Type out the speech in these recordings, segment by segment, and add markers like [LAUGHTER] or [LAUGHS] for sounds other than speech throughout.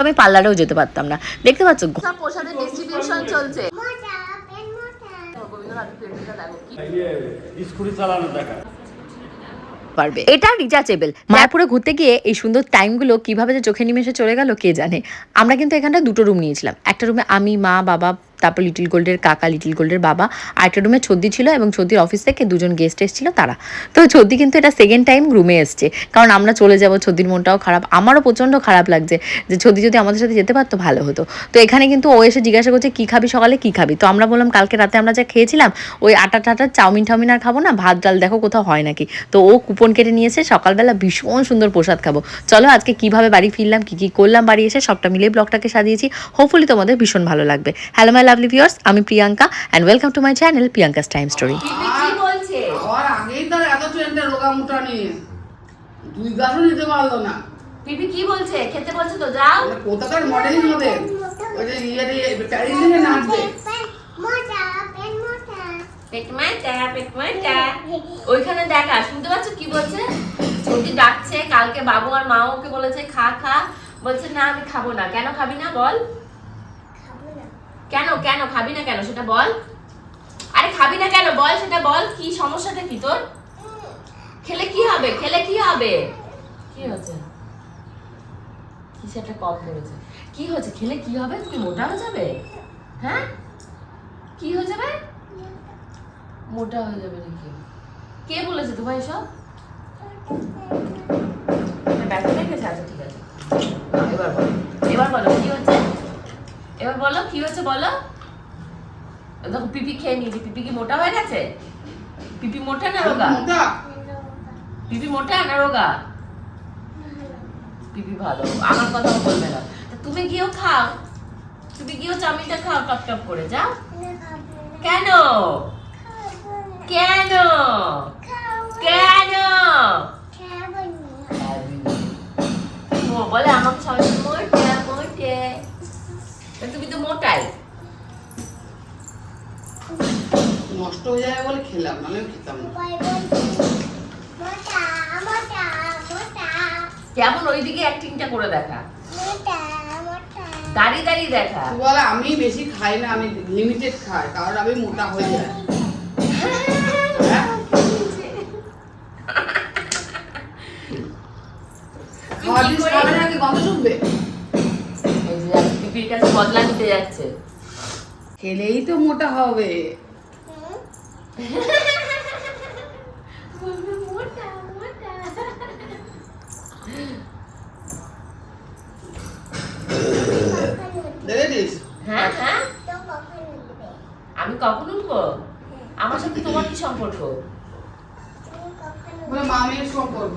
আমি পার্লারেও যেতে পারতাম না। দেখতে পাচ্ছ? প্রসাদের ডিস্ট্রিবিউশন চলছে। পারবে। এটা রিচার্জেবল মায়াপুরে ঘুরতে গিয়ে এই সুন্দর টাইমগুলো কীভাবে যে চোখে নিমেষে চলে গেল কে জানে? আমরা কিন্তু এখানটা দুটো রুম নিয়েছিলাম। একটা রুমে আমি মা বাবা তারপর লিটিল গোল্ডের কাকা লিটিল গোল্ডের বাবা আর একটা রুমে ছদ্দি ছিল এবং ছদ্দির অফিস থেকে দুজন গেস্ট এসেছিল তারা। তো ছদ্দি কিন্তু এটা সেকেন্ড টাইম রুমে এসছে। কারণ আমরা চলে যাব, ছদ্দির মনটাও খারাপ, আমারও প্রচণ্ড খারাপ লাগছে যে ছদ্দি যদি আমাদের সাথে যেতে পারতো, ভালো হতো। তো এখানে কিন্তু ও এসে জিজ্ঞাসা করছে, কী খাবি সকালে? কী খাবি? তো আমরা বললাম, কালকে রাতে আমরা যা খেয়েছিলাম, ওই আটা টাটা, চাউমিন টাউমিন আর খাব না? ভাত, ডাল, দেখো কোথাও হয় নাকি? তো ও কুপন কেটে নিয়েছে, সকালবেলা ভীষণ সুন্দর প্রসাদ খাব। চলো আজকে কীভাবে বাড়ি ফিরলাম, কি কী করলাম, বাড়ি এসে সবটা মিলিয়ে ব্লগটাকে সাজিয়েছি। হোপফুলি তোমাদের ভীষণ ভালো লাগবে। হ্যালো লাভলি ভিউয়ার্স আমি Priyanka and welcome to my channel Priyanka's time story কি বলছে? আর আগেই তার এত ট্রেনটা রোগা মোটা নিয়ে। দুই গাছও নিতে পারল না। পিপি কি বলছে? খেতে বলছে তো যাও। কোথাকার মডেলিং হবে? ওই যে ইয়ে প্যারিস দিনে নাচবে। পেটমাটা পেটমাটা ওইখানে দেখা শুনতে পাচ্ছ কি বলছে? ছুটি ডাকছে কালকে বাবু আর মা ওকে বলেছে খা খা। বলছে না আমি খাব না। কেন খাবি না? বল। কেন কেন? খাবি না কেন? সেটা বল। আরে খাবি না কেন? বল, সেটা বল। কি সমস্যাটা কি তোর? খেলে কি হবে? খেলে কি হবে? কি হচ্ছে? কিছু একটা কম করেছে কি হচ্ছে? খেলে কি হবে? তুমি মোটা হয়ে যাবে? হ্যাঁ? কি হয়ে যাবে? মোটা হয়ে যাবে নাকি? কে বলেছে তোমার এসব? ব্যথা লেগে গেছে? আচ্ছা ঠিক আছে। এবার বলো। এবার বলো, কি এবার বলো কি হয়েছে বলো? দেখো পিপি খেয়ে নিয়েছি। পিপি কি মোটা হয়ে গেছে? পিপি মোটা না রোগা? পিপি মোটা না রোগা? পিপি ভালো। আমার কথা বলবে না। তুমি গিয়েও খাও। তুমি গিয়েও চাউমিনটা খাও টপ টপ করে যাও কেন? কেন? কেন? বলে আমাকে সবাই তুমি তো মোটাই। নষ্ট হয়ে যাবে বলে খেলাম নাহলে খেতাম না। কেমন ওইদিকে অ্যাক্টিংটা করে দেখা। দাঁড়িয়ে দাঁড়িয়ে দেখা। বলে আমি বেশি খাই না আমি লিমিটেড খাই কারণ আমি মোটা হয়ে যাই। হ্যাঁ? খাওয়া জিনিস খাবে গন্ধ এই দেখো, কাছে বদলা নিতে যাচ্ছে। খেলেই তো মোটা হবে। হ্যাঁ হ্যাঁ। আমি কখন উঠবো? আমার সাথে তোমার কি সম্পর্ক? বলে মামের সম্পর্ক।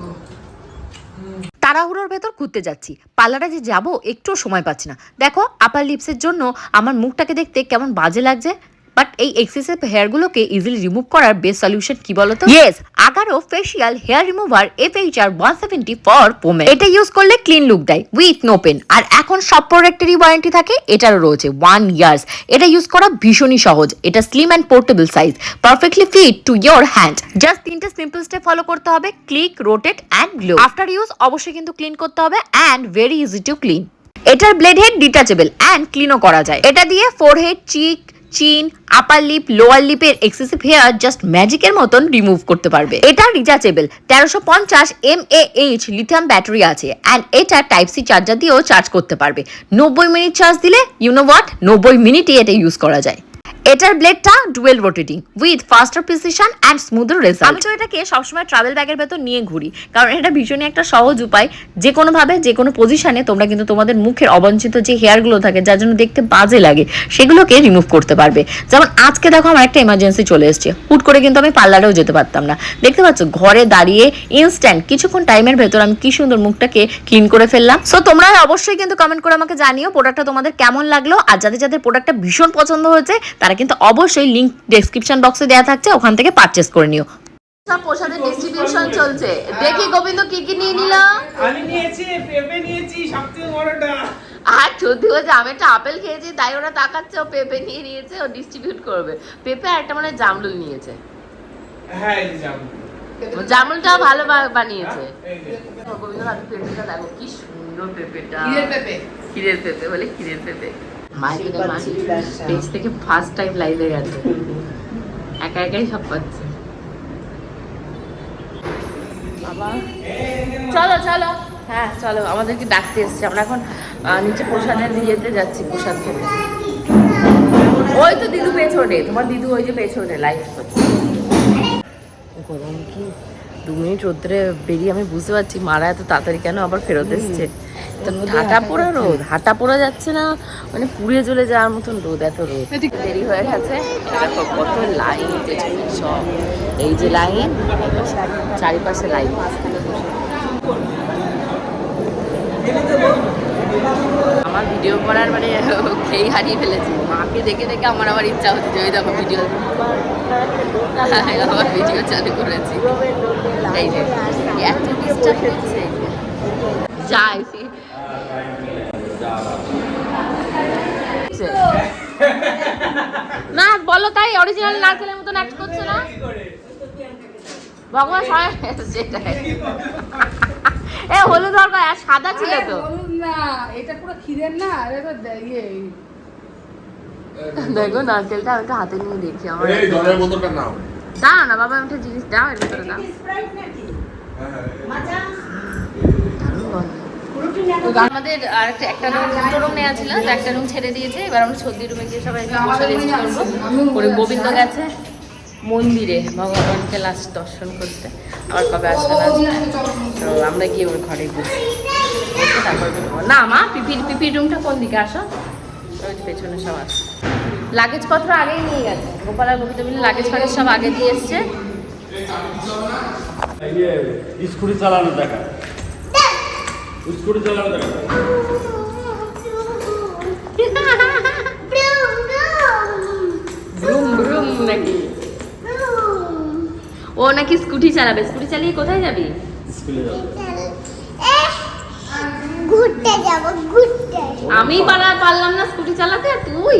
তাড়াহুড়োর ভেতর ঘুরতে যাচ্ছি। পার্লারে যে যাব, একটুও সময় পাচ্ছি না। দেখো আপার লিপসের জন্য আমার মুখটাকে দেখতে কেমন বাজে লাগছে। বাট এই এক্সেসিভ হেয়ারগুলোকে ইজিলি রিমুভ করার বেস্ট সলিউশন কি বলতো? Yes Agaro facial hair remover F H R one seventy four পোমে এটা ইউজ করলে ক্লিন লুক দেয় উইথ নো পেন আর এখন সব প্রোডাক্টেরই ওয়ারেন্টি থাকে এটারও রয়েছে ওয়ান ইয়ার্স এটা ইউজ করা ভীষণই সহজ এটা slim and portable size perfectly fit to your hand just তিনটে সিম্পল স্টেপ ফলো করতে হবে click rotate and glow after use অবশ্যই কিন্তু ক্লিন করতে হবে and very easy to clean এটার ব্লেড হেড ডিটাচেবল অ্যান্ড ক্লিনও করা যায়। এটা দিয়ে forehead cheek chin upper lip lower লিপের excessive hair just ম্যাজিকের মতন রিমুভ করতে পারবে। এটা রিচার্জেবল তেরোশো পঞ্চাশ M A H lithium battery আছে অ্যান্ড এটা টাইপ সি চার্জার দিয়েও চার্জ করতে পারবে। নব্বই মিনিট চার্জ দিলে ইউনো হোয়াট নব্বই মিনিটই এটা ইউজ করা যায়। এটার ব্লেডটা dual rotating with faster precision and smoother result আমি তো এটাকে সবসময় ট্রাভেল ব্যাগের ভেতর নিয়ে ঘুরি। কারণ এটা ভীষণই একটা সহজ উপায়। যে কোনোভাবে যে কোনো পজিশনে তোমরা কিন্তু তোমাদের মুখের অবাঞ্ছিত যে হেয়ারগুলো থাকে, যার জন্য দেখতে বাজে লাগে, সেগুলোকে রিমুভ করতে পারবে। যেমন আজকে দেখো আমার একটা এমার্জেন্সি চলে এসেছে। হুট করে কিন্তু আমি পার্লারেও যেতে পারতাম না। দেখতে পাচ্ছ, ঘরে দাঁড়িয়ে ইনস্ট্যান্ট কিছুক্ষণ টাইমের ভেতর আমি কি সুন্দর মুখটাকে ক্লিন করে ফেললাম। সো তোমরা অবশ্যই কিন্তু কমেন্ট করে আমাকে জানিও প্রোডাক্টটা তোমাদের কেমন লাগল। আর যাদের যাদের প্রোডাক্টটা ভীষণ পছন্দ হয়েছে, তারা কিন্তু অবশ্যই লিংক ডেসক্রিপশন বক্সে দেওয়া থাকছে ওখান থেকে পারচেস করে নিও। সব প্রসাদের ডিস্ট্রিবিউশন চলছে। দেখি গোবিন্দ কি কি নিয়ে নিল? আমি নিয়েছি পেঁপে নিয়েছি সবথেকে বড়টা। আর আমি একটা আপেল খেয়েছি তাই ওরা তাকাচ্ছে ও পেঁপে নিয়ে নিয়েছে ও ডিস্ট্রিবিউট করবে। পেঁপে আর একটা মানে জামরুল নিয়েছে। হ্যাঁ ভালো বানিয়েছে। গোবিন্দ হাতে পেঁপেটা দেখো কি সুন্দর পেঁপেটা। ক্ষীরের পেঁপে। ক্ষীরের পেঁপে বলে ক্ষীরের পেঁপে। পেজ থেকে ফার্স্ট টাইম লাইভে গেছে। একা একাই সব পাচ্ছে। চলো চলো। হ্যাঁ চলো আমাদেরকে ডাকতে এসছে। আমরা এখন নিচে প্রসাদের ইয়েতে যাচ্ছি প্রসাদ খেতে। ওই তো দিদু পেছনে। তোমার দিদু ওই যে পেছনে লাইভ করছে। গরম কি? দু মিনিট রোদ্রে বেরিয়ে আমি বুঝতে পারছি মারা এত তাড়াতাড়ি কেন আবার ফেরত এসছে। তো হাঁটা পোড়া রোদ হাঁটা পোড়া যাচ্ছে না মানে পুড়ে চলে যাওয়ার মতন রোদ এত রোদ। দেরি হয়ে গেছে। কত লাইন সব এই যে লাইন চারিপাশে লাইন। আমার ভিডিও করার মানে খেই হারিয়ে ফেলেছি। মাকে দেখে দেখে আমার আবার ইচ্ছা হচ্ছে ওই দেখো ভিডিও আবার ভিডিও চালু করেছি। এই যে, এত ডিস্টার্ব হচ্ছে যাই। না, বলো তাই অরিজিনাল নারকেলের মতন অ্যাক্ট করছে না? ভগবান সবাই সেটাই। এ, হলুদ দরকার সাদা ছিল তো। না এটা পুরো ক্ষীরের না এটা তো ইয়ে দেখো নারকেলটা আমি একটু হাতে নিয়ে দেখি আমার এই জলের বোতলটা নাও দাও না বাবা একটা জিনিস দাও এর ভিতরে দাও আমাদের আর একটা একটা রুম দুটো রুম নেওয়া ছিল তো একটা রুম ছেড়ে দিয়েছে এবার আমরা সর্দি রুমে গিয়ে সবাই বসে রেস্ট করব করে গোবিন্দ গেছে মন্দিরে ভগবানকে লাস্ট দর্শন করতে আবার কবে আসবে না তো আমরা গিয়ে ওর ঘরে বসে বসে তারপর বেরোবো। না মা পিপির পিপির রুমটা কোন দিকে? আসো। ওই যে পেছনে সব পত্র আগেই নিয়ে গেছে। গোপাল আর গোবিন্দ মিলে লাগেজ ফাগেজ সব আগে দিয়ে এসছে। স্কুটি চালানো দেখা। স্কুটি চালানো দেখা। ব্রুম ব্রুম নাকি? ও নাকি স্কুটি চালাবে। স্কুটি চালিয়ে কোথায় যাবি? স্কুলে যাব। ঘুরতে যাব ঘুরতে। আমি পারা পারলাম না স্কুটি চালাতে তুই?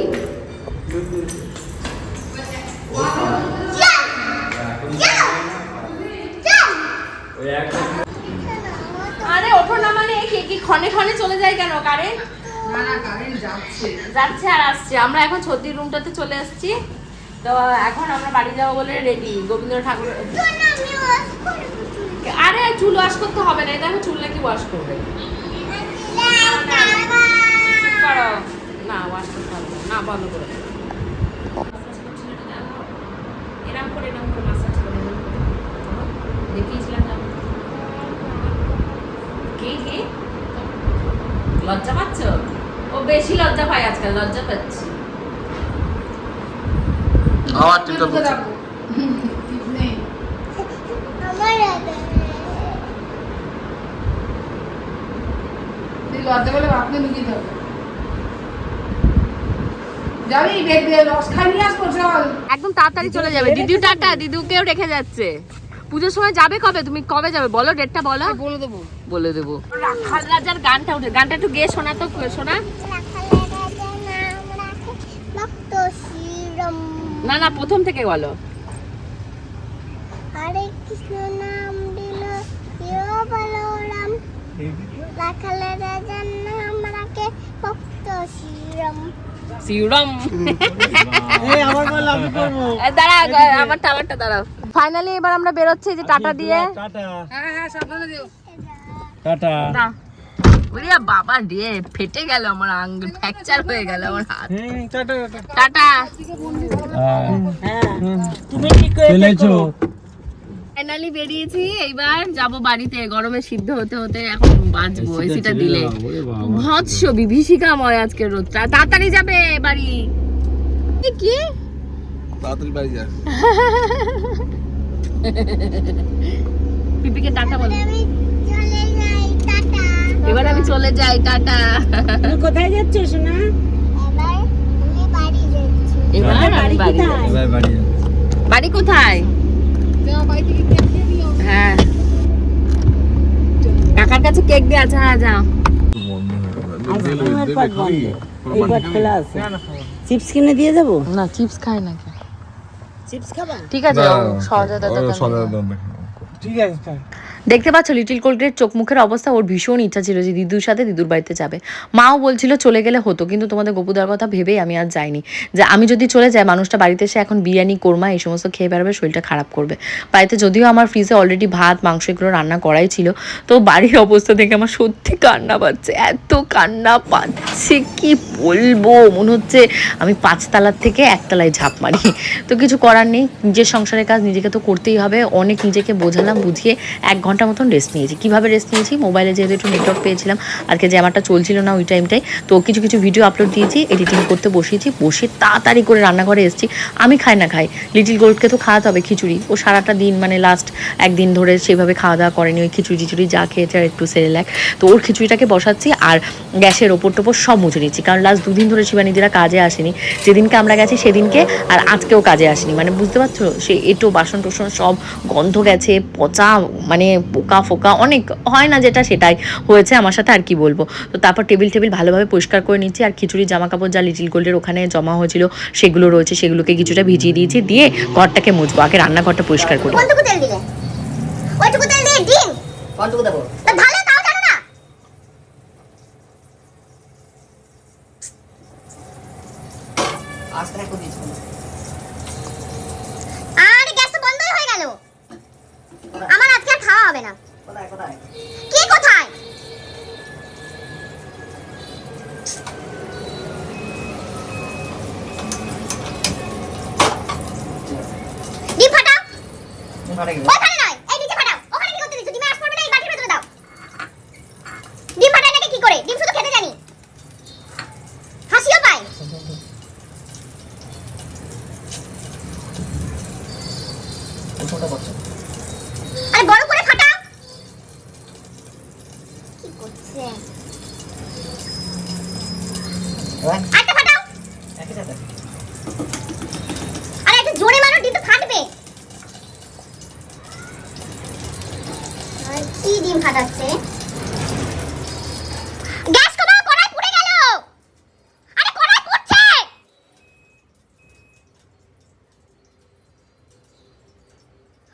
আরে ওঠো না মানে কি কি ক্ষণে ক্ষণে চলে যায় কেন কারেন্ট না না কারেন্ট যাচ্ছে। যাচ্ছে আর আসছে। আমরা এখন ছদ্রির রুমটাতে চলে এসেছি তো এখন আমরা বাড়ি যাব বলে রেডি গোবিন্দ ঠাকুর। আরে চুল ওয়াশ করতে হবে না এটা আমি চুল নাকি ওয়াশ করবে? করো না ওয়াশ করতে হবে না। বন্ধ এরম করে এরম করে মাসাজ করে দেখিয়েছিলাম কি কি লজ্জা পাচ্ছ ও বেশি লজ্জা পায় আজকাল লজ্জা পাচ্ছি আবার টিপটা ঢুকে পড়ছে। রাখো। টিপ নেই। আমার হাতে তুই লজ্জা বলে আপনি লুকিয়ে থাকো যাবি রস খাই নিয়ে আসব চল। একদম তাড়াতাড়ি চলে যাবে। দিদিও টাটা দিদুকেও রেখে যাচ্ছে। পুজোর সময় যাবে কবে? তুমি কবে যাবে? বলো ডেটটা বলো। বলে দেবো। বলে দেবো। রাখাল রাজার গানটা উঠে গানটা একটু গেয়ে শোনা তো শোনা। না না প্রথম থেকে বলো। হরে কৃষ্ণ নাম দিল বলরাম রাখালের [LAUGHS] দাঁড়াও। ফাইনালি এবার আমরা বেরোচ্ছি যে টাটা দিয়ে। টাটা। হ্যাঁ হ্যাঁ সাবধানে দিও টাটা। ওরে বাবা রে ফেটে গেল আমার আঙ্গুল ফ্র্যাকচার হয়ে গেল আমার হাত। Tata tata. চলেছো। ফাইনালি বেরিয়েছি এইবার যাব বাড়িতে গরমে সিদ্ধ হতে হতে এখন বাঁচবো এসিটা দিলে। ভৎস বিভীষিকাময় আজকের রোদটা। তাড়াতাড়ি যাবে বাড়ি। কি? তাড়াতাড়ি বাড়ি যা। পিপিকে টাটা বলো। আমি চলে যাই টাটা। এবার আমি চলে যাই টাটা। কোথায় যাচ্ছ সোনা? এবার বাড়ি যাচ্ছি। এবার আমি বাড়ি যাই। এবার বাড়ি যা বাড়ি কোথায়? হ্যাঁ। কাকার কাছে কেক দিয়ে আছে হ্যাঁ যাও। চিপস কিনে দিয়ে যাব? না চিপস খায় নাকি চিপস খাবা? ঠিক আছে সহজে ঠিক আছে দেখতে পাচ্ছ, লিটিল কোল্ডের চোখ মুখের অবস্থা, ওর ভীষণ ইচ্ছা ছিল যে দিদুর সাথে দিদুর বাড়িতে যাবে। মাও বলছিল চলে গেলে হতো, কিন্তু তোমাদের গোপুদার কথা ভেবেই আমি আর যাইনি। যে আমি যদি চলে যাই, মানুষটা বাড়িতে এসে এখন বিরিয়ানি, কোরমা, এই সমস্ত খেয়ে বেড়াবে, শরীরটা খারাপ করবে। বাড়িতে যদিও আমার ফ্রিজে অলরেডি ভাত, মাংস এগুলো রান্না করাই ছিল, তো বাড়ির অবস্থা দেখে আমার সত্যি কান্না পাচ্ছে, এত কান্না পাচ্ছে, কি বলব? মনে হচ্ছে আমি পাঁচতলার থেকে একতলায় ঝাঁপ মারি। তো কিছু করার নেই, নিজের সংসারের কাজ নিজেকে তো করতেই হবে, অনেক নিজেকে বোঝালাম, বুঝিয়ে এক ঘণ্টা মতন রেস্ট নিয়েছি। কীভাবে রেস্ট নিয়েছি? মোবাইলে যেহেতু একটু নেটওয়ার্ক পেয়েছিলাম আজকে যে আমারটা চলছিল না ওই টাইমটায় তো কিছু কিছু ভিডিও আপলোড দিয়েছি এডিটিং করতে বসিয়েছি, বসে তাড়াতাড়ি করে রান্নাঘরে এসেছি। আমি খাই না খাই লিটিল গোল্ডকে তো খাওয়াতে হবে খিচুড়ি। ও সারাটা দিন মানে লাস্ট একদিন ধরে সেভাবে খাওয়া দাওয়া করেনি, ওই খিচুড়ি টিচুড়ি যা খেয়েছে আর একটু সেরেলাক তো ওর খিচুড়িটাকে বসাচ্ছি আর গ্যাসের ওপর টোপর সব মুছে নিচ্ছি, কারণ লাস্ট দুদিন ধরে শিবানীদিরা কাজে আসেনি। যেদিনকে আমরা গেছি সেদিনকে আর আজকেও কাজে আসেনি। মানে বুঝতে পারছ, সে এটো বাসন টোসন সব গন্ধ গেছে, পচা মানে পোকা ফোকা অনেক হয় না যেটা সেটাই হয়েছে আমার সাথে আর কি বলব। তো তারপর টেবিল টেবিল ভালোভাবে পরিষ্কার করে নিচ্ছি আর খিচুড়ি জামা কাপড় যা লিটিল গোল্ডের ওখানে জমা হয়েছিল সেগুলো রয়েছে সেগুলোকে কিছুটা ভিজিয়ে দিয়েছি দিয়ে ঘরটাকে মুছবো। আগে রান্নাঘরটা পরিষ্কার করি কতটুকু তেল দিলে? কতটুকু তেল দিয়ে ডিম? কতটুকু দেবো তা ভালো তাও জানো না আস্তে একটু দিচ্ছি আর গ্যাস তো বন্ধই হয়ে গেল আমার আজকে আর খাওয়া হবে না কোথায় কোথায় কি কোথায় ডিম ফাটাও ফাটা গেল ওখানে নয় এই নিচে ফাটাও ওখানে কি করতে দিচ্ছ ডিমে আস পড়বে না এই বাটির ভেতরে দাও ডিম ফাটাই নাকি কি করে ডিম শুধু খেতে জানি হাসিও পায় ছোট করছ আরে বড় করে ফাটাও কি করছে এবার আরেকটা ফাটাও একই সাথে আরে একটু জোরে মারো ডিম তো ফাটবে আর কি ডিম ফাটাচ্ছে গ্যাস কমাও কড়াই পুড়ে গেল আরে কড়াই পুড়ছে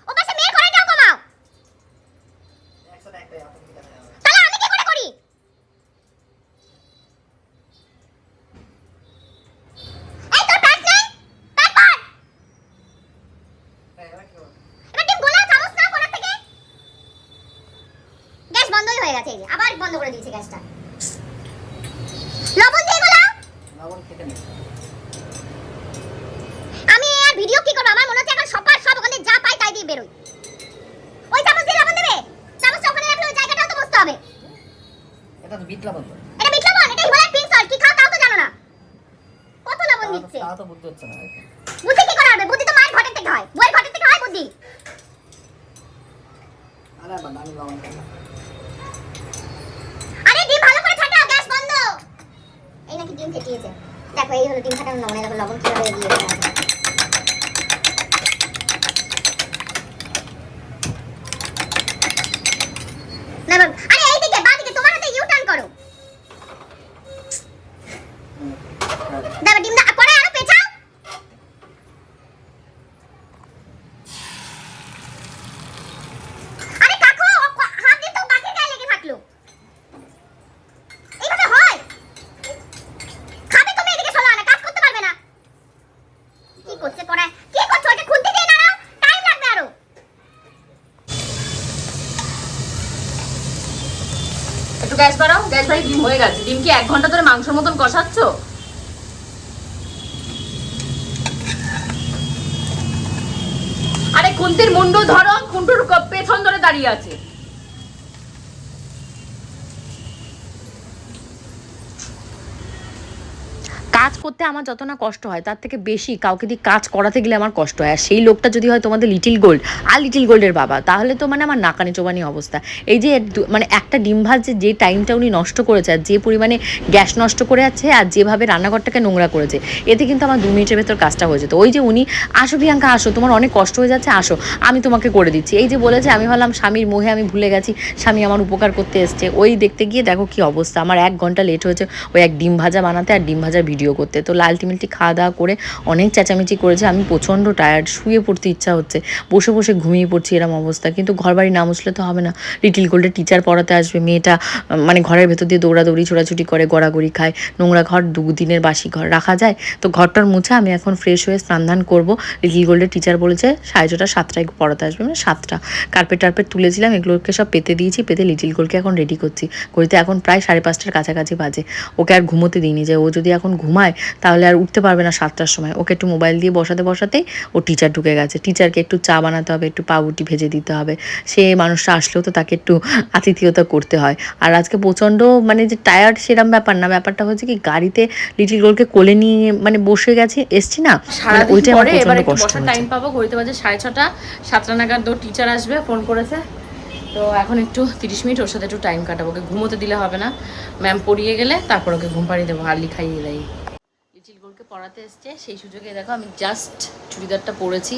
ও পাশে মেয়ের কড়াইটাও কমাও একসাথে একটাই অটোমেটিক আছে তাহলে আমি কি করে করি এই তোর প্যান্ট নেই প্যান্ট পর এবার কি হবে এবার ডিম গোলা চামচ নাও কোনা থেকে গ্যাস বন্ধই হয়ে গেছে এই যে, আবার বন্ধ করে দিয়েছে গ্যাসটা। লবণ দিয়ে গোলা লবণ খেতে নেই। আমি আর ভিডিও কি করব? আমার মনে হচ্ছে এখন সবার সব ওখানে যা পাই তাই দিয়ে বেরোই ওই চামচ দিয়ে লবণ দেবে? চামচটা ওখানে রাখলে ওই জায়গাটাও তো বসতে হবে। এটা তো বিট লবণ এটা বিট লবণ? এটা হিমালয় পিঙ্ক সল্ট কি খাও তাও তো জানো না। কত লবণ দিচ্ছে? তাও তো বুঝতে হচ্ছে না। বুদ্ধি কি করে হবে? বুদ্ধি তো মায়ের ঘটের থেকে হয়। বইয়ের ঘটের থেকে হয় বুদ্ধি। আরে বাবা আমি লবণ খাই না। আরে ডিম ভালো করে ফাটাও গ্যাস বন্ধ এই নাকি ডিম ফেটিয়েছে দেখো এই হলো ডিম ফাটানো লবণ এই দেখো লবণ কীভাবে দিয়েছে না বাবা, আরে এই দিকে বাঁ দিকে তোমার হাতে ইউ টার্ন করো দেখো ডিম দা পরে আরও পেছাও আরে কাকু ও ক- হাত দিয়ে তো বাকির গায়ে লেগে থাকল এইভাবে হয় খাবে তুমি এদিকে চলো না কাজ করতে পারবে না কি করছে পড়ায় কি করছ এটা খুলতে দিয়ে দাঁড়াও টাইম লাগবে আরও একটু গ্যাস বাড়াও গ্যাস বাড়ি ডিম হয়ে গেছে। ডিম কি এক ঘণ্টা ধরে মাংসের মতন কষাচ্ছ? আরে খুন্তির মুন্ডু ধরো, খুন্টুর পেছন ধরে দাঁড়িয়ে আছে। কাজ করতে আমার যত না কষ্ট হয়, তার থেকে বেশি কাউকে দিয়ে কাজ করাতে গেলে আমার কষ্ট হয়। আর সেই লোকটা যদি হয় তোমাদের লিটিল গোল্ড আর লিটিল গোল্ডের বাবা, তাহলে তো মানে আমার নাকানি চোবানি অবস্থা। এই যে মানে একটা ডিম ভাজছে যে টাইমটা উনি নষ্ট করেছে, আর যে পরিমাণে গ্যাস নষ্ট করে আছে, আর যেভাবে রান্নাঘরটাকে নোংরা করেছে, এতে কিন্তু আমার দু মিনিটের ভেতর কাজটা হয়ে যেত। ওই যে উনি, আসো প্রিয়াঙ্কা, আসো, তোমার অনেক কষ্ট হয়ে যাচ্ছে, আসো, আমি তোমাকে করে দিচ্ছি। এই যে বলেছে, আমি ভাবলাম, স্বামীর মোহে আমি ভুলে গেছি, স্বামী আমার উপকার করতে এসছে। ওই দেখতে গিয়ে দেখো কি অবস্থা, আমার এক ঘণ্টা লেট হয়েছে, ওই এক ডিম ভাজা বানাতে আর ডিম ভাজার ভিডিও করতে। তো আলটিমেটলি খাওয়া দাওয়া করে অনেক চেঁচামেচি করেছে। আমি প্রচণ্ড টায়ার্ড শুয়ে পড়তে ইচ্ছা হচ্ছে। বসে বসে ঘুমিয়ে পড়ছি এরম অবস্থা। কিন্তু ঘর বাড়ি না মুছলে তো হবে না। লিটিল গোল্ডের টিচার পড়াতে আসবে। মেয়েটা মানে ঘরের ভেতর দিয়ে দৌড়াদৌড়ি ছোটাছুটি করে, গড়াগড়ি খায়। নোংরা ঘর, দুদিনের বাসি ঘর। রাখা যায়? তো ঘরটার মুছে আমি এখন ফ্রেশ হয়ে স্নান ধান করব। লিটিল গোল্ডের টিচার বলেছে, সাড়ে ছটা, সাতটায় পড়াতে আসবে। মানে সাতটা। কার্পেট টার্পেট তুলেছিলাম, এগুলোকে সব পেতে দিয়েছি, পেতে লিটিল গোলকে এখন রেডি করছি। ঘড়িতে এখন প্রায় সাড়ে পাঁচটার কাছাকাছি বাজে। ওকে আর ঘুমোতে দিইনি যে, ও যদি এখন ঘুমায় তাহলে আর উঠতে পারবে না সাতটার সময়। ওকে একটু মোবাইল দিয়ে বসাতে বসাতেই ও টিচার ঢুকে গেছে। টিচারকে একটু চা বানাতে হবে একটু পাউরুটি ভেজে দিতে হবে। সে মানুষটা আসলেও তো তাকে একটু আতিথেয়তা করতে হয়। আর আজকে প্রচণ্ড মানে যে টায়ার্ড সেরম ব্যাপার না। ব্যাপারটা হচ্ছে কি গাড়িতে লিটিল গোলকে কোলে নিয়ে মানে বসে গেছে এসছি না? মানে ওইটাই আমার প্রচণ্ড কষ্ট। টাইম পাবো। ঘড়িতে বাজে সাড়ে ছটা সাতটা নাগাদ ওর টিচার আসবে ফোন করেছে। তো এখন একটু তিরিশ মিনিট ওর সাথে একটু টাইম কাটাবো। ওকে ঘুমোতে দিলে হবে না। ম্যাম পড়িয়ে গেলে তারপর ওকে ঘুম পাড়িয়ে দেবো আর্লি খাইয়ে দেয়। গোলকে পড়াতে এসছে, সেই সুযোগে দেখো আমি জাস্ট চুড়িদারটা পরেছি।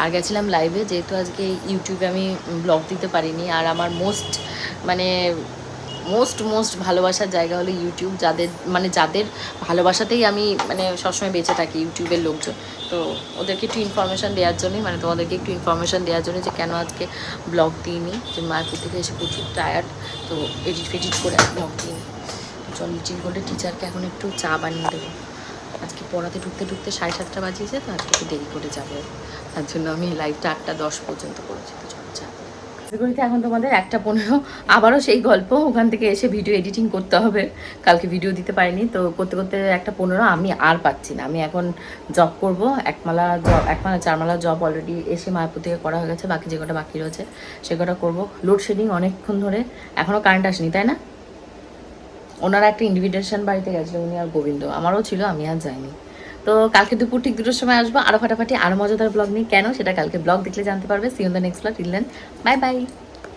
আর গেছিলাম লাইভে যেহেতু আজকে ইউটিউবে আমি ব্লগ দিতে পারিনি। আর আমার মোস্ট মানে মোস্ট মোস্ট ভালোবাসার জায়গা হলো ইউটিউব। যাদের মানে যাদের ভালোবাসাতেই আমি মানে সবসময় বেঁচে থাকি ইউটিউবের লোকজন। তো ওদেরকে একটু ইনফরমেশান দেওয়ার জন্যই মানে তোমাদেরকে একটু ইনফরমেশান দেওয়ার জন্য যে কেন আজকে ব্লগ দিইনি। যে মায়াপুর থেকে এসে প্রচুর টায়ার্ড তো এডিট ফেডিট করে ব্লগ দিইনি। চল গোল্ডে টিচারকে এখন একটু চা বানিয়ে দেবো। পড়াতে ঢুকতে ঢুকতে সাড়ে সাতটা বাজিয়েছে, তো আজকে একটু দেরি করে যাবে। তার জন্য আমি লাইভটা আটটা দশ পর্যন্ত করেছি, তো এখন তোমাদের একটা পনেরো, আবারও সেই গল্প, ওখান থেকে এসে ভিডিও এডিটিং করতে হবে। কালকে ভিডিও দিতে পারিনি, তো করতে করতে একটা পনেরো আমি আর পাচ্ছি না। আমি এখন জব করব, একমালা জব একমালা, চারমালা জব অলরেডি এসে মায়াপুর থেকে করা হয়ে গেছে, বাকি যে কটা বাকি রয়েছে, সে কটা করব। লোডশেডিং অনেকক্ষণ ধরে এখনও কারেন্ট আসেনি, তাই না? ওনারা একটা ইনভিটেশন বাড়িতে গেছিল, উনি আর গোবিন্দ। আমারও ছিল, আমি আর যাইনি। তো কালকে দুপুর ঠিক দুটোর সময় আসব। আরও ফাটাফাটি আরও মজাদার ব্লগ নিয়ে। কেন? সেটা কালকে ব্লগ দেখলে জানতে পারবে। See you in the next blog Elon bye by